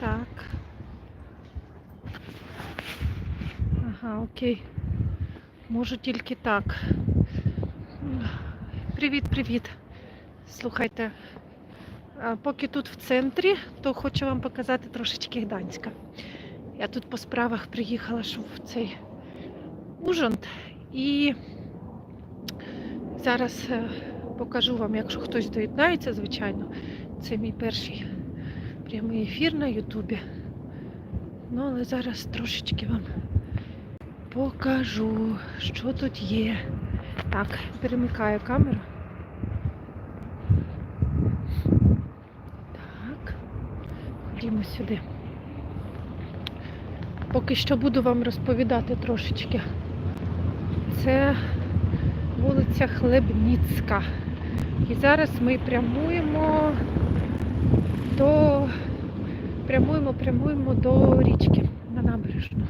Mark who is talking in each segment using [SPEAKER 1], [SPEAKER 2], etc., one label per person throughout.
[SPEAKER 1] Так. Ага, окей. Можу тільки так. Привіт, привіт. Слухайте, поки тут в центрі, то хочу вам показати трошечки Гданська. Я тут по справах приїхала, що в цей Ужонт. І зараз е, покажу вам, якщо хтось доєднається, звичайно. Це мій перший прямий ефір на Ютубі. Ну, але зараз трошечки вам покажу, що тут є. Так, перемикаю камеру. Так, ходімо сюди. Поки що буду вам розповідати трошечки. Це вулиця Хлебніцька. І зараз ми прямуємо до прямуємо, прямуємо до річки на набережну.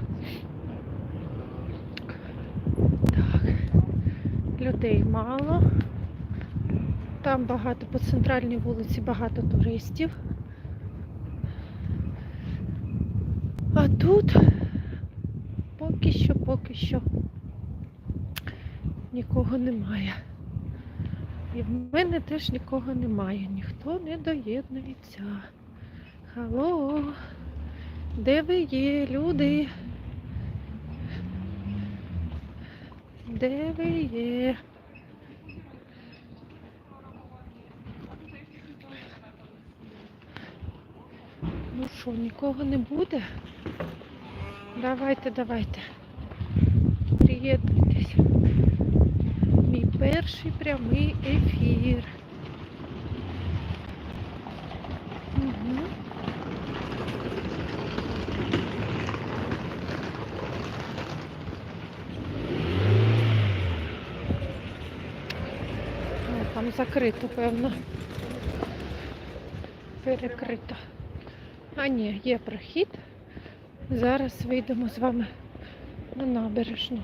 [SPEAKER 1] Так, людей мало. Там багато по центральній вулиці багато туристів. А тут поки що, поки що нікого немає. І в мене теж нікого немає. Ніхто не доєднується. Алло, де ви є, люди? Де ви є? Ну що, нікого не буде? Давайте, давайте. Приєднуйтесь. Мій перший прямий ефір. Угу. О, там закрито, певно. Перекрито. А ні, є прохід. Зараз вийдемо з вами на набережну.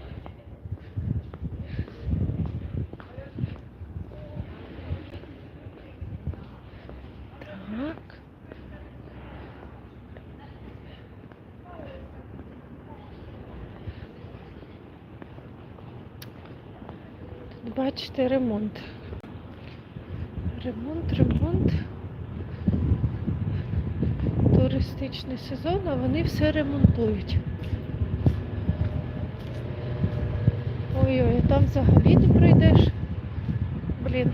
[SPEAKER 1] Так. Тут бачите ремонт. Ремонт, ремонт. Туристичний сезон, а вони все ремонтують. Ой-ой, там взагалі не пройдеш. Блін.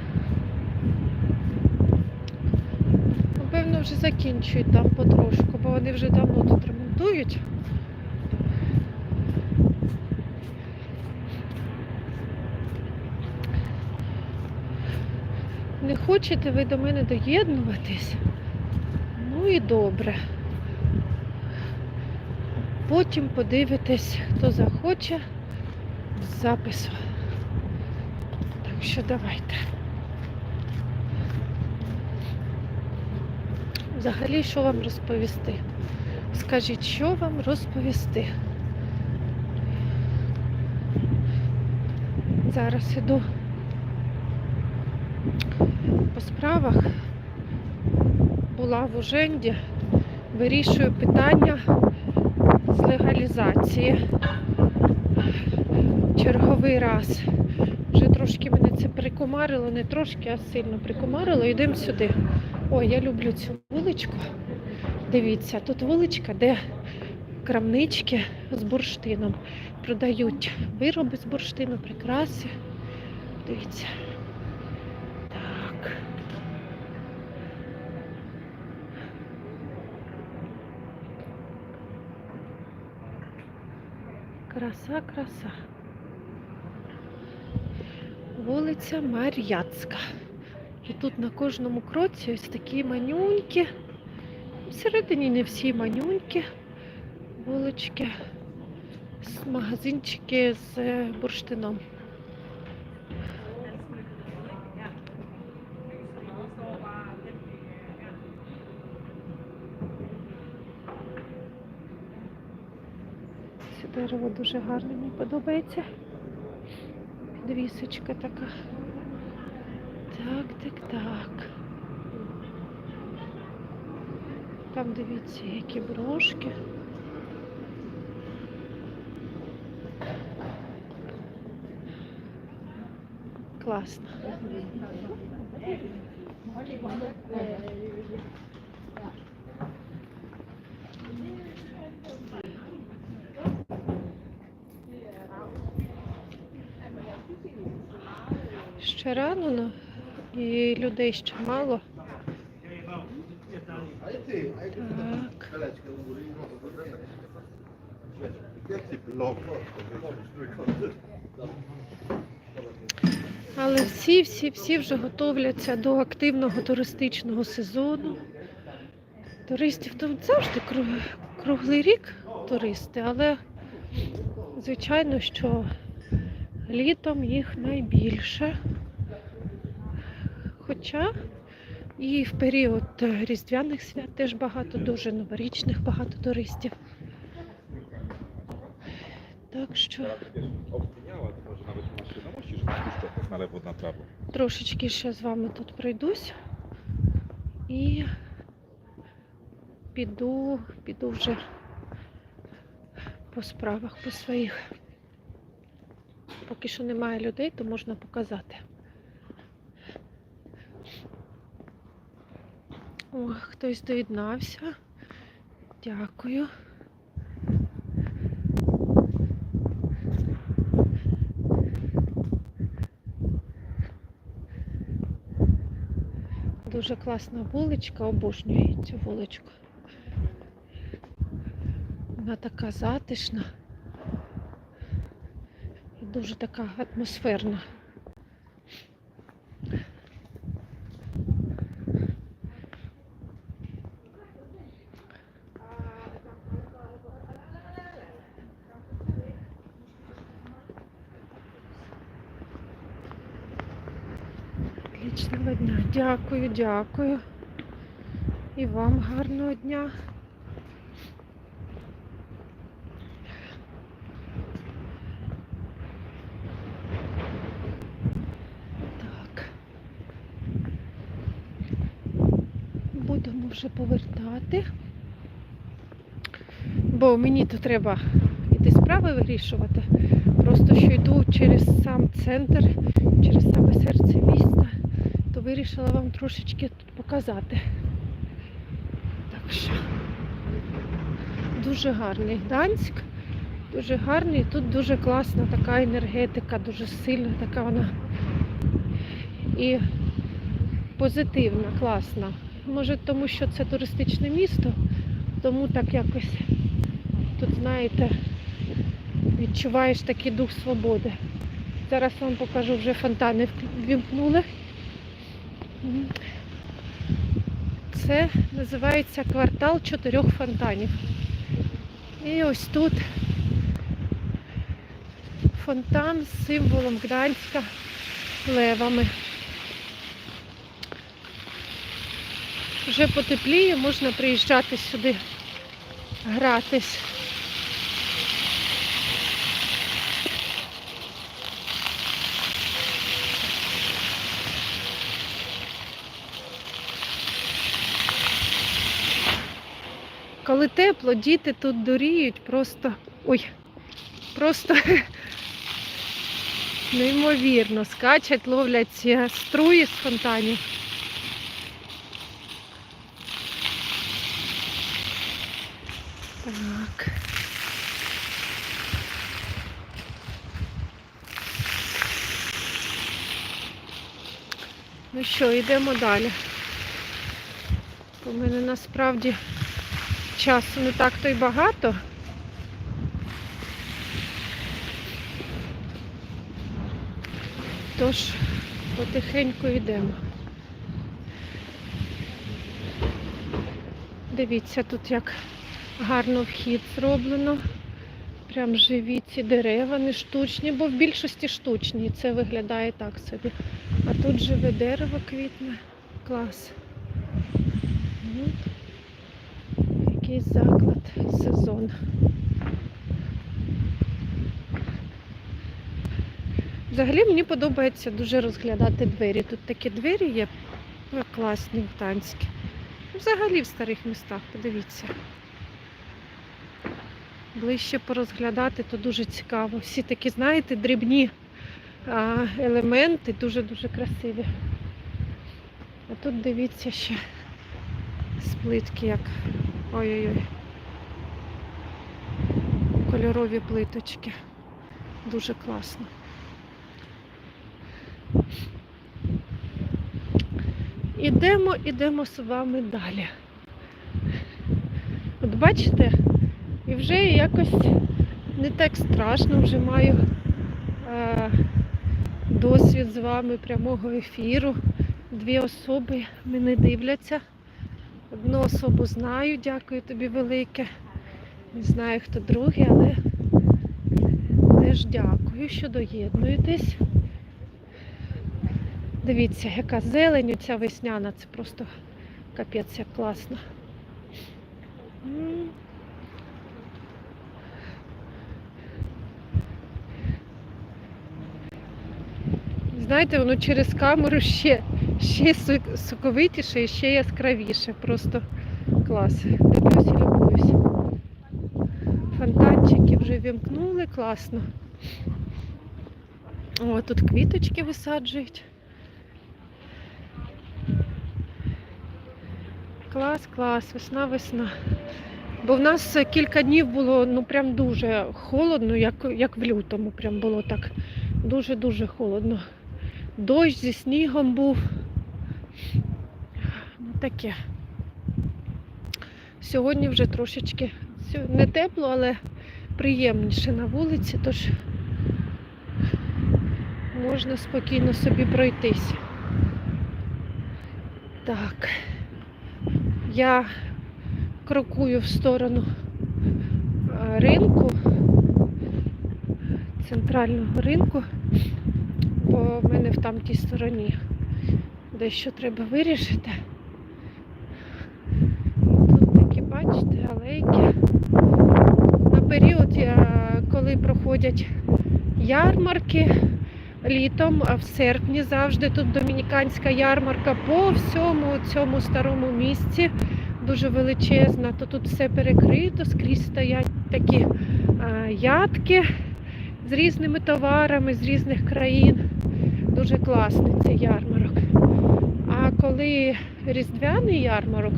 [SPEAKER 1] Напевно, вже закінчують там потрошку, бо вони вже давно тут ремонтують. Не хочете ви до мене доєднуватись? Ну і добре. Потім подивитесь, хто захоче з запису. Так що давайте. Взагалі, що вам розповісти? Скажіть, що вам розповісти? Зараз іду по справах. Була в Уженді, вирішую питання з легалізації. Черговий раз. Вже трошки мене це прикомарило, не трошки, а сильно прикомарило. Йдемо сюди. Ой, я люблю цю вуличку. Дивіться, тут вуличка, де крамнички з бурштином. Продають вироби з бурштину, прикраси. Дивіться. Так. Краса, краса. Вулиця Мар'яцька. І тут на кожному кроці ось такі манюньки. Всередині не всі манюньки, вулички, магазинчики з е, бурштином. Це дерево дуже гарне, мені подобається. Підвісочка така. Так, так, так. Там дивіться, які брошки. Класно. Ще рано, ну, і людей ще мало. Так. Але всі, всі, всі вже готовляться до активного туристичного сезону. Туристів тут завжди кру- круглий рік туристи, але звичайно, що літом їх найбільше. Хоча і в період е, різдвяних свят теж багато, дуже новорічних багато туристів. Так що трошечки ще з вами тут пройдусь і піду, піду вже по справах, по своїх. Поки що немає людей, то можна показати. О, хтось доєднався. Дякую. Дуже класна вуличка, обожнюю цю вуличку. Вона така затишна і дуже така атмосферна. Отличного дня. Дякую, дякую. І вам гарного дня. Так. Будемо вже повертати. Бо мені тут треба іти справи вирішувати. Просто що йду через сам центр, через саме серце то вирішила вам трошечки тут показати. Так що дуже гарний Гданськ, дуже гарний. Тут дуже класна така енергетика, дуже сильна така вона і позитивна, класна. Може, тому що це туристичне місто, тому так якось тут, знаєте, відчуваєш такий дух свободи. Зараз вам покажу вже фонтани ввімкнули. Це називається квартал чотирьох фонтанів. І ось тут фонтан з символом Гданська левами. Вже потепліє, можна приїжджати сюди гратись. Коли тепло, діти тут дуріють просто. Ой, просто неймовірно. Скачать, ловлять струї з фонтанів. Так. Ну що, йдемо далі. У мене насправді часу не так то й багато. Тож потихеньку йдемо. Дивіться, тут як гарно вхід зроблено. Прям живі ці дерева, не штучні, бо в більшості штучні. Це виглядає так собі. А тут живе дерево квітне. Клас. Ну, якийсь заклад, сезон. Взагалі мені подобається дуже розглядати двері. Тут такі двері є ну, класні, танські. Взагалі в старих містах, подивіться. Ближче порозглядати, то дуже цікаво. Всі такі, знаєте, дрібні елементи, дуже-дуже красиві. А тут дивіться ще плитки як. Ой-ой-ой. Кольорові плиточки. Дуже класно. Ідемо, ідемо з вами далі. От бачите, і вже якось не так страшно, вже маю е, досвід з вами прямого ефіру. Дві особи мене дивляться. Одну особу знаю, дякую тобі велике. Не знаю, хто другий, але теж дякую, що доєднуєтесь. Дивіться, яка зелень ця весняна, це просто капець як класно. Знаєте, воно через камеру ще, ще сок- соковитіше і ще яскравіше. Просто клас. Дивлюсь і любуюсь. Фонтанчики вже вімкнули, класно. О, тут квіточки висаджують. Клас, клас, весна, весна. Бо в нас кілька днів було ну прям дуже холодно, як, як в лютому. Прям було так дуже-дуже холодно. Дощ зі снігом був. Ну таке. Сьогодні вже трошечки не тепло, але приємніше на вулиці, тож можна спокійно собі пройтись. Так. Я крокую в сторону ринку, центрального ринку, бо в мене в тамтій стороні дещо треба вирішити. Тут такі, бачите, алейки. На період, коли проходять ярмарки літом, а в серпні завжди тут домініканська ярмарка по всьому цьому старому місці дуже величезна, то тут все перекрито, скрізь стоять такі а, ядки з різними товарами з різних країн. Дуже класний цей ярмарок. Коли різдвяний ярмарок,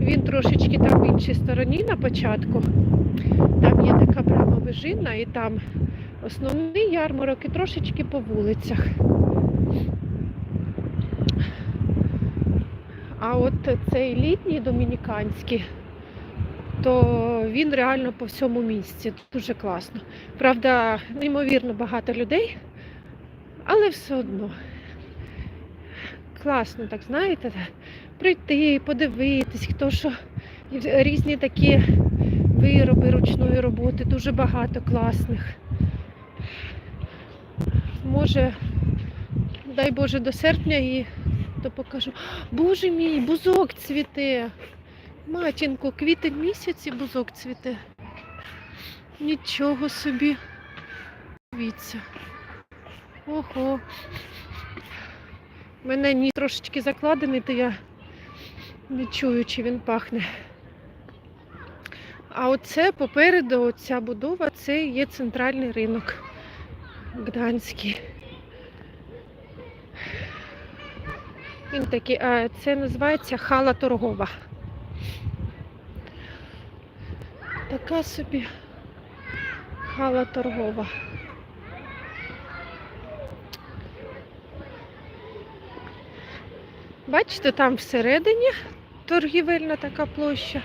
[SPEAKER 1] він трошечки там в іншій стороні на початку. Там є така брама вижина, і там основний ярмарок і трошечки по вулицях. А от цей літній домініканський, то він реально по всьому місці. Дуже класно. Правда, неймовірно багато людей, але все одно. Класно, так знаєте, прийти, подивитись, хто що різні такі вироби ручної роботи, дуже багато класних. Може, дай Боже, до серпня і то покажу. Боже мій, бузок цвіте. Матінко, квітень місяці бузок цвіте. Нічого собі. Дивіться. Ого. Мене ні трошечки закладений, то я не чую, чи він пахне. А оце попереду, оця будова, це є центральний ринок Гданський. Він такий, а це називається хала торгова. Така собі хала торгова. Бачите, там всередині торгівельна така площа.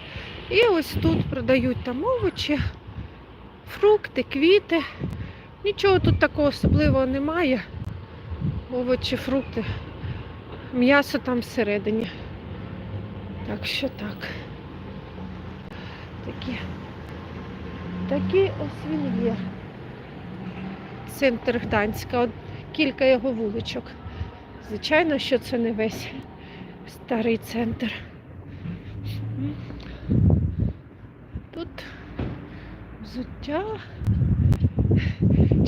[SPEAKER 1] І ось тут продають там овочі, фрукти, квіти. Нічого тут такого особливого немає. Овочі, фрукти. М'ясо там всередині. Так що так. Такі. Такий ось він є. Центр Гданська. От кілька його вуличок. Звичайно, що це не весь старий центр. Тут взуття.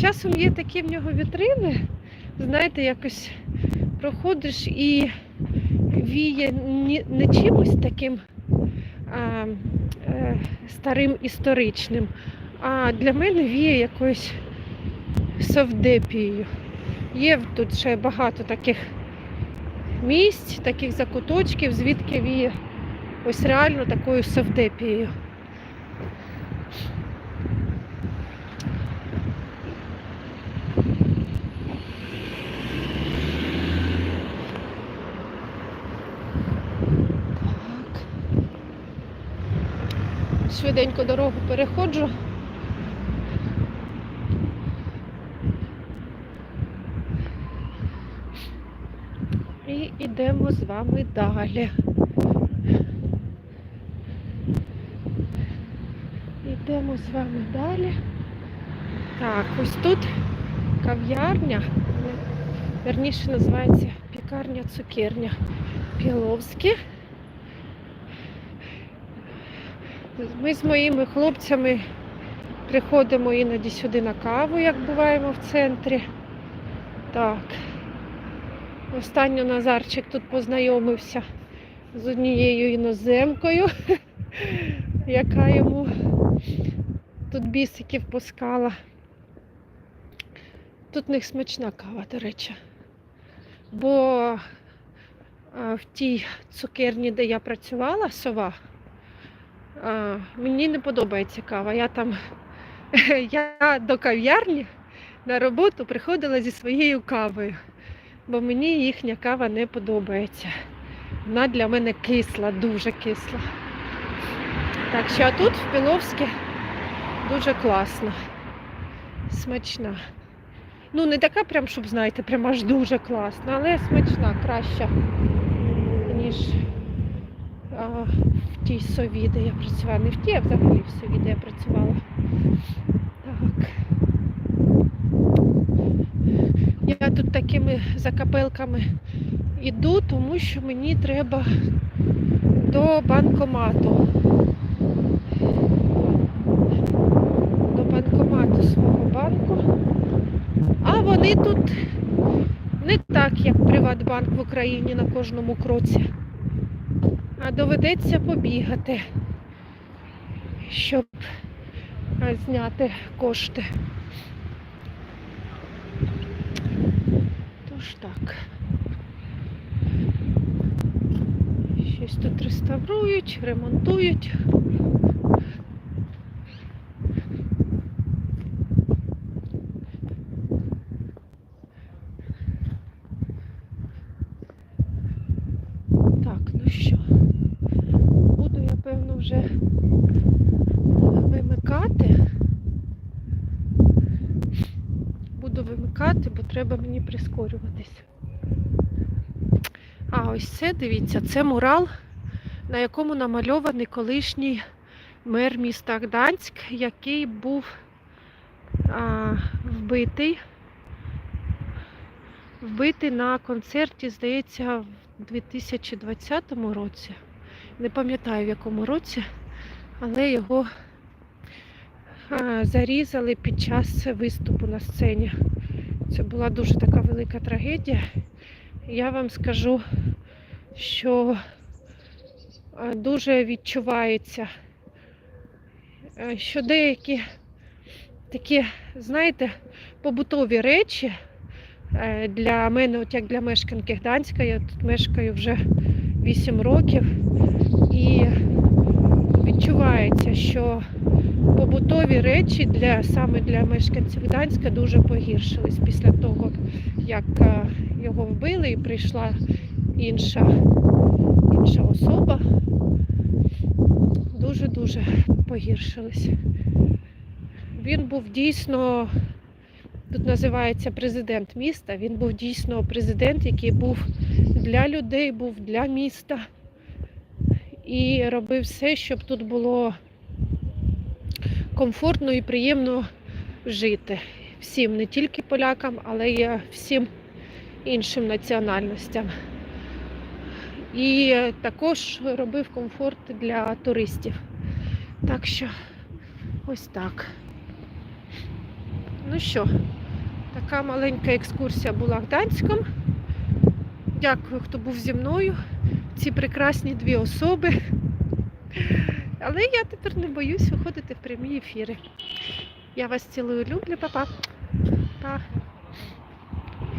[SPEAKER 1] Часом є такі в нього вітрини, знаєте, якось проходиш і віє не чимось таким а, е, старим історичним, а для мене віє якоюсь совдепією. Є тут ще багато таких місць, таких закуточків, звідки віє ось реально такою совдепією. Так. Швиденько дорогу переходжу. І йдемо з вами далі. Йдемо з вами далі. Так, ось тут кав'ярня, верніше називається пікарня цукерня Піловське. Ми з моїми хлопцями приходимо іноді сюди на каву, як буваємо в центрі. Так. Останньо Назарчик тут познайомився з однією іноземкою, яка йому тут бісиків пускала. Тут в них смачна кава, до речі. Бо в тій цукерні, де я працювала, сова, мені не подобається кава. Я там я до кав'ярні на роботу приходила зі своєю кавою, бо мені їхня кава не подобається. Вона для мене кисла, дуже кисла. Так що тут в Піловське дуже класно, смачна. Ну, не така прям, щоб знаєте, прям аж дуже класна, але смачна, краща, ніж а, в тій сові, де я працювала. Не в тій, а взагалі в сові, де я працювала. Так. Я тут такими закапелками іду, тому що мені треба до банкомату. До банкомату свого банку. А вони тут не так, як Приватбанк в Україні на кожному кроці. А доведеться побігати, щоб зняти кошти. Тож так. Щось тут реставрують, ремонтують. Так, ну що, буду я певно вже Вимикати, бо треба мені прискорюватись. А ось це, дивіться, це мурал, на якому намальований колишній мер міста Гданськ, який був а, вбитий. Вбитий на концерті, здається, в 2020 році. Не пам'ятаю в якому році, але його а, зарізали під час виступу на сцені. Це була дуже така велика трагедія. Я вам скажу, що дуже відчувається, що деякі такі, знаєте, побутові речі е, для мене, от як для мешканки Гданська, я тут мешкаю вже 8 років, і відчувається, що побутові речі для саме для мешканців Гданська дуже погіршились після того, як е, його вбили і прийшла інша, інша особа. Дуже-дуже погіршились. Він був дійсно, тут називається президент міста, він був дійсно президент, який був для людей, був для міста і робив все, щоб тут було комфортно і приємно жити. Всім, не тільки полякам, але й всім іншим національностям. І також робив комфорт для туристів. Так що ось так. Ну що, така маленька екскурсія була Гданськом. Дякую, хто був зі мною. ці прекрасні дві особи. Але я тепер не боюсь виходити в прямі ефіри. Я вас цілую, люблю, папа. Па.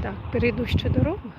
[SPEAKER 1] Так, перейду ще дорогу.